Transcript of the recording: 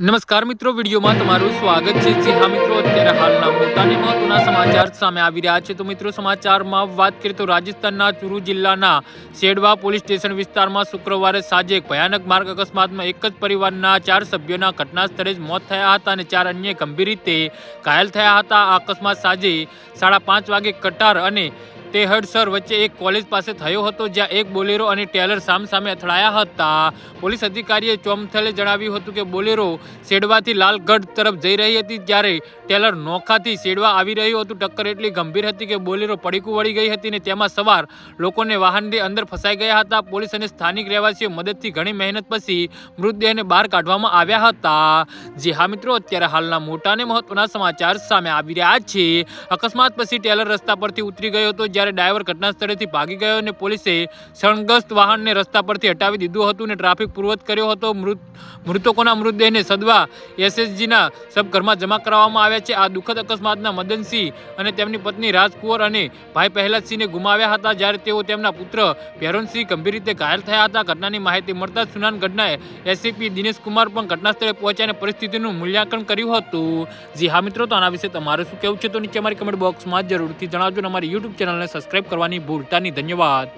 નમસ્કાર મિત્રો, વિડીયોમાં તમારું સ્વાગત છે. જે હા મિત્રો, અત્યારે હાલના મોટા મહત્વના સમાચાર સામે આવી રહ્યા છે. તો મિત્રો, સમાચારમાં વાત કરીએ તો રાજસ્થાનના ચુરુ જિલ્લાના શેડવા પોલીસ સ્ટેશન વિસ્તારમાં શુક્રવારે સાંજે એક ભયાનક માર્ગ અકસ્માતમાં એક જ પરિવારના ચાર સભ્યોના ઘટના સ્થળે જ મોત થયા હતા અને ચાર અન્ય ગંભીર રીતે ઘાયલ થયા હતા. આ અકસ્માત સાંજે સાડા પાંચ વાગે કટાર અને તેહડસર વચ્ચે એક કોલેજ પાસે થયો હતો જ્યાં એક બોલેરો અને ટેલર સામસામે અથડાયા હતા. પોલીસ અધિકારીએ ચોમથલે જણાવ્યું હતું કે બોલેરો શેડવાથી લાલગઢ તરફ જઈ રહી હતી ત્યારે ટેલર નોખાથી શેડવા આવી રહ્યું હતું. ટક્કર એટલી ગંભીર હતી કે બોલેરો પડીકું વળી ગઈ હતી અને તેમાં સવાર લોકોને વાહનની અંદર ફસાઈ ગયા હતા. પોલીસ અને સ્થાનિક રહેવાસીઓ મદદથી ઘણી મહેનત પછી મૃતદેહને બહાર કાઢવામાં આવ્યા હતા. જે હા મિત્રો, અત્યારે હાલના મોટા અને મહત્વના સમાચાર સામે આવી રહ્યા છે. અકસ્માત પછી ટેલર રસ્તા પરથી ઉતરી ગયો હતો જ્યારે ડ્રાઈવર ઘટના સ્થળેથી ભાગી ગયો અને પોલીસે શણગ્રસ્ત વાહનને રસ્તા પરથી હટાવી દીધું હતું અને ટ્રાફિક પૂર્વત કર્યો હતો. મૃત, મૃતકોના મૃતદેહને સદવા એસએસજીના સબઘરમાં જમા કરાવવામાં આવ્યા છે. આ દુઃખદ અકસ્માતના મદનસિંહ અને તેમની પત્ની રાજકુંવર અને ભાઈ પહેલાદસિંહને ગુમાવ્યા હતા જ્યારે તેઓ તેમના પુત્ર ભેરોનસિંહ ગંભીર રીતે ઘાયલ થયા હતા. ઘટનાની માહિતી મળતા સુનાન ઘટનાએ એસીપી દિનેશકુમાર પણ ઘટનાસ્થળે પહોંચ્યા અને પરિસ્થિતિનું મૂલ્યાંકન કર્યું હતું. જી હા મિત્રો, તો આના વિશે તમારે શું કહેવું છે? તો નીચે અમારી કમેન્ટ બોક્સમાં જરૂરથી જણાવજો અને અમારી યુટ્યુબ ચેનલને સબસ્ક્રાઇબ કરવાની ભૂલતા નહીં ધન્યવાદ.